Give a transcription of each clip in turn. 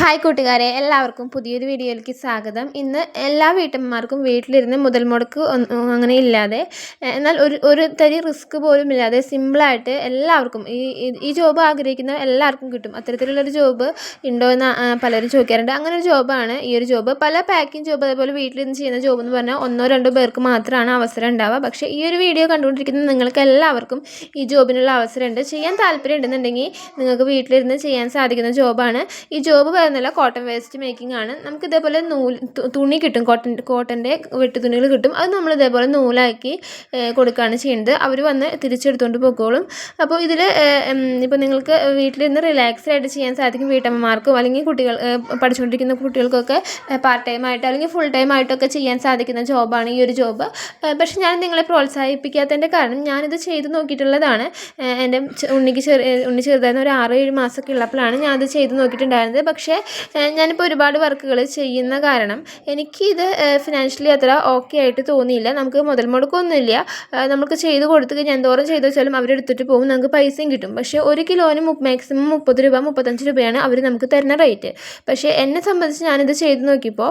Hi കൂട്ടുകാരെ എല്ലാവർക്കും പുതിയൊരു വീഡിയോയിലേക്ക് സ്വാഗതം. ഇന്ന് എല്ലാ വീട്ടമ്മമാർക്കും വീട്ടിലിരുന്ന് മുതൽ മുടക്ക് അങ്ങനെ ഇല്ലാതെ എന്നാൽ ഒരു ഒരു തരി റിസ്ക് പോലും ഇല്ലാതെ സിമ്പിളായിട്ട് എല്ലാവർക്കും ഈ ഈ ജോബ് ആഗ്രഹിക്കുന്ന എല്ലാവർക്കും കിട്ടും. അത്തരത്തിലുള്ളൊരു ജോബ് ഉണ്ടോ എന്ന് പലരും ചോദിക്കാറുണ്ട്. അങ്ങനെ ഒരു ജോബാണ് ഈ ഒരു ജോബ് പല പാക്കിംഗ് ജോബ് അതേപോലെ വീട്ടിലിരുന്ന് ചെയ്യുന്ന ജോബ് എന്ന് പറഞ്ഞാൽ ഒന്നോ രണ്ടോ പേർക്ക് മാത്രമാണ് അവസരം ഉണ്ടാവുക. പക്ഷേ ഈ ഒരു വീഡിയോ കണ്ടുകൊണ്ടിരിക്കുന്ന നിങ്ങൾക്ക് എല്ലാവർക്കും ഈ ജോബിനുള്ള അവസരമുണ്ട്. ചെയ്യാൻ താല്പര്യം ഉണ്ടെന്നുണ്ടെങ്കിൽ നിങ്ങൾക്ക് വീട്ടിലിരുന്ന് ചെയ്യാൻ സാധിക്കുന്ന ജോബാണ് ഈ ജോബ് വരുന്നില്ല കോട്ടൺ വേസ്റ്റ് മേക്കിംഗ് ആണ്. നമുക്ക് ഇതേപോലെ നൂൽ തുണി കിട്ടും. കോട്ടൺ കോട്ടന്റെ വെട്ടു തുണികൾ കിട്ടും. അത് നമ്മൾ ഇതേപോലെ നൂലാക്കി കൊടുക്കുകയാണ് ചെയ്യുന്നത്. അവർ വന്ന് തിരിച്ചെടുത്തുകൊണ്ട് പോയിക്കോളും അപ്പോൾ ഇതിൽ ഇപ്പോൾ നിങ്ങൾക്ക് വീട്ടിലിരുന്ന് റിലാക്സ് ആയിട്ട് ചെയ്യാൻ സാധിക്കും വീട്ടമ്മമാർക്കും അല്ലെങ്കിൽ കുട്ടികൾ പഠിച്ചുകൊണ്ടിരിക്കുന്ന കുട്ടികൾക്കൊക്കെ പാർട്ട് ടൈം ആയിട്ട് അല്ലെങ്കിൽ ഫുൾ ടൈം ആയിട്ടൊക്കെ ചെയ്യാൻ സാധിക്കുന്ന ജോബാണ് ഈ ഒരു ജോബ് പക്ഷെ ഞാൻ നിങ്ങളെ പ്രോത്സാഹിപ്പിക്കാത്തതിന്റെ കാരണം ഞാനിത് ചെയ്ത് നോക്കിയിട്ടുള്ളതാണ്. എന്റെ ഉണ്ണിക്ക് ചെറിയ ഉണ്ണി ചെറുതായിരുന്ന ഒരു ആറ് ഏഴ് മാസമൊക്കെ ഉള്ളപ്പോഴാണ് ഞാനത് ചെയ്ത് നോക്കിയിട്ടുണ്ടായിരുന്നത്. പക്ഷേ ഞാനിപ്പോൾ ഒരുപാട് വർക്കുകൾ ചെയ്യുന്ന കാരണം എനിക്കിത് ഫിനാൻഷ്യലി അത്ര ഓക്കെ ആയിട്ട് തോന്നിയില്ല. നമുക്ക് മുതൽ മുടക്കമൊന്നുമില്ല നമുക്ക് ചെയ്ത് കൊടുത്തു കഴിഞ്ഞാൽ എന്തോരം ചെയ്തു വെച്ചാലും അവരെടുത്തിട്ട് പോകും. നമുക്ക് പൈസയും കിട്ടും. പക്ഷേ ഒരു കിലോന് മാക്സിമം മുപ്പത് രൂപ മുപ്പത്തഞ്ച് രൂപയാണ് അവർ നമുക്ക് തരുന്ന റേറ്റ് പക്ഷേ എന്നെ സംബന്ധിച്ച് ഞാനിത് ചെയ്ത് നോക്കിയപ്പോൾ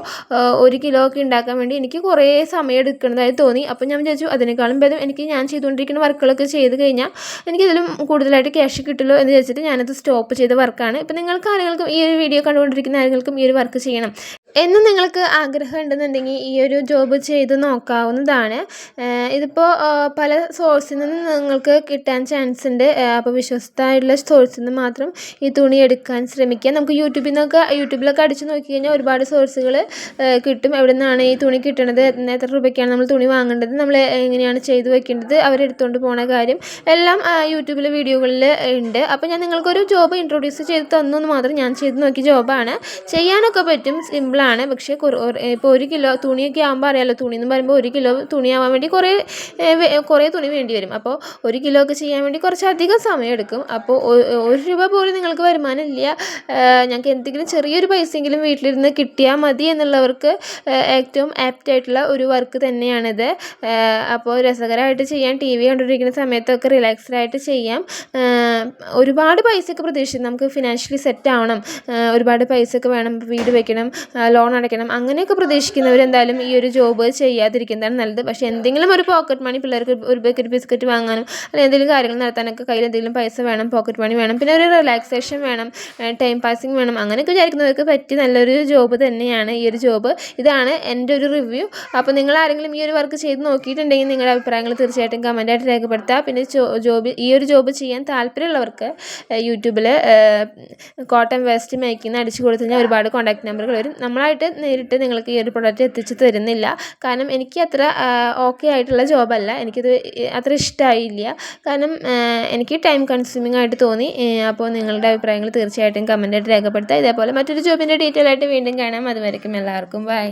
ഒരു കിലോ ഒക്കെ ഉണ്ടാക്കാൻ വേണ്ടി എനിക്ക് കുറേ സമയം എടുക്കുന്നതായി തോന്നി. അപ്പോൾ ഞാൻ വിചാരിച്ചു അതിനേക്കാളും ഭേദം എനിക്ക് ഞാൻ ചെയ്തുകൊണ്ടിരിക്കുന്ന വർക്കുകളൊക്കെ ചെയ്ത് കഴിഞ്ഞാൽ എനിക്കിതിലും കൂടുതലായിട്ട് ക്യാഷ് കിട്ടുമല്ലോ എന്ന് വിചാരിച്ചിട്ട് ഞാനത് സ്റ്റോപ്പ് ചെയ്ത വർക്കാണ് ഇപ്പം നിങ്ങൾക്ക് ആരെങ്കിലും ഈ ഒരു വീഡിയോ കണ്ടുകൊണ്ടിരിക്കുന്ന ആളുകൾക്കും ഈ ഒരു വർക്ക് ചെയ്യണം. എന്ന് നിങ്ങൾക്ക് ആഗ്രഹം ഉണ്ടെന്നുണ്ടെങ്കിൽ ഈ ഒരു ജോബ് ചെയ്ത് നോക്കാവുന്നതാണ്. ഇതിപ്പോൾ പല സോഴ്സിൽ നിന്ന് നിങ്ങൾക്ക് കിട്ടാൻ ചാൻസ് ഉണ്ട്. അപ്പോൾ വിശ്വസ്തമായിട്ടുള്ള സോഴ്സിൽ നിന്ന് മാത്രം ഈ തുണി എടുക്കാൻ ശ്രമിക്കുക. നമുക്ക് യൂട്യൂബിൽ നിന്നൊക്കെ യൂട്യൂബിലൊക്കെ അടിച്ച് നോക്കി കഴിഞ്ഞാൽ ഒരുപാട് സോഴ്സുകൾ കിട്ടും. എവിടെ നിന്നാണ് ഈ തുണി കിട്ടണത്? എത്ര രൂപയ്ക്കാണ് നമ്മൾ തുണി വാങ്ങേണ്ടത്? നമ്മൾ എങ്ങനെയാണ് ചെയ്ത് വെക്കേണ്ടത്? അവരെടുത്തുകൊണ്ട് പോണ കാര്യം എല്ലാം യൂട്യൂബിലെ വീഡിയോകളിൽ ഉണ്ട്. അപ്പോൾ ഞാൻ നിങ്ങൾക്കൊരു ജോബ് ഇൻട്രൊഡ്യൂസ് ചെയ്ത് തന്നു എന്ന് മാത്രം ഞാൻ ചെയ്ത് നോക്കിയ ജോബാണ് ചെയ്യാനൊക്കെ പറ്റും. സിമ്പിളാണ് പക്ഷേ ഇപ്പോൾ ഒരു കിലോ തുണിയൊക്കെ ആകുമ്പോൾ അറിയാമല്ലോ തുണി എന്ന് പറയുമ്പോൾ ഒരു കിലോ തുണിയാവാൻ വേണ്ടി കുറേ കുറേ തുണി വേണ്ടി വരും. അപ്പോൾ ഒരു കിലോ ഒക്കെ ചെയ്യാൻ വേണ്ടി കുറച്ചധികം സമയം എടുക്കും അപ്പോൾ ഒരു രൂപ പോലും നിങ്ങൾക്ക് വരുമാനം ഇല്ല. ഞങ്ങൾക്ക് എന്തെങ്കിലും ചെറിയൊരു പൈസയെങ്കിലും വീട്ടിലിരുന്ന് കിട്ടിയാൽ മതി എന്നുള്ളവർക്ക് ഏറ്റവും ആപ്റ്റ് ആയിട്ടുള്ള ഒരു വർക്ക് തന്നെയാണിത്. അപ്പോൾ രസകരമായിട്ട് ചെയ്യാം. ടി വി കണ്ടുകൊണ്ടിരിക്കുന്ന സമയത്തൊക്കെ റിലാക്സ്ഡ് ആയിട്ട് ചെയ്യാം. ഒരുപാട് പൈസയൊക്കെ പ്രതീക്ഷിച്ചു നമുക്ക് ഫിനാൻഷ്യലി സെറ്റ് ആവണം. ഒരുപാട് പൈസയൊക്കെ വേണം വീട് വെക്കണം ലോൺ അടയ്ക്കണം. അങ്ങനെയൊക്കെ പ്രതീക്ഷിക്കുന്നവർ എന്തായാലും ഈ ഒരു ജോബ് ചെയ്യാതിരിക്കുന്നതാണ് നല്ലത്. പക്ഷേ എന്തെങ്കിലും ഒരു പോക്കറ്റ് മണി പിള്ളേർക്ക് ഒരു ബക്കറ്റ് ബിസ്ക്കറ്റ് വാങ്ങാനും അല്ലെങ്കിൽ എന്തെങ്കിലും കാര്യങ്ങൾ നടത്താനൊക്കെ കയ്യിൽ എന്തെങ്കിലും പൈസ വേണം പോക്കറ്റ് മണി വേണം പിന്നെ ഒരു റിലാക്സേഷൻ വേണം ടൈം പാസിങ് വേണം അങ്ങനെയൊക്കെ വിചാരിക്കുന്നവർക്ക് പറ്റി നല്ലൊരു ജോബ് തന്നെയാണ് ഈ ഒരു ജോബ് ഇതാണ് എന്റെ ഒരു റിവ്യൂ അപ്പോൾ നിങ്ങൾ ആരെങ്കിലും ഈ ഒരു വർക്ക് ചെയ്ത് നോക്കിയിട്ടുണ്ടെങ്കിൽ നിങ്ങളുടെ അഭിപ്രായങ്ങൾ തീർച്ചയായിട്ടും കമന്റായിട്ട് രേഖപ്പെടുത്തുക. പിന്നെ ജോബ് ഈ ഒരു ജോബ് ചെയ്യാൻ താല്പര്യമുള്ളവർക്ക് യൂട്യൂബിൽ കോട്ടൺ വേസ്റ്റ് മേക്കിങ് അടിച്ചു കൊടുത്തു കഴിഞ്ഞാൽ ഒരുപാട് കോൺടാക്ട് നമ്പറുകൾ വരും. നമ്മളായിട്ട് നേരിട്ട് നിങ്ങൾക്ക് ഈ ഒരു പ്രൊഡക്റ്റ് എത്തിച്ച് തരുന്നില്ല. കാരണം എനിക്ക് അത്ര ഓക്കെ ആയിട്ടുള്ള ജോബല്ല എനിക്കിത് അത്ര ഇഷ്ടമായില്ല കാരണം എനിക്ക് ടൈം കൺസ്യൂമിംഗ് ആയിട്ട് തോന്നി. അപ്പോൾ നിങ്ങളുടെ അഭിപ്രായങ്ങൾ തീർച്ചയായിട്ടും കമന്റായിട്ട് രേഖപ്പെടുത്തുക. ഇതേപോലെ മറ്റൊരു ജോബിന്റെ ഡീറ്റെയിൽ ആയിട്ട് വീണ്ടും കാണാം. അതുവരയ്ക്കും എല്ലാവർക്കും. ബൈ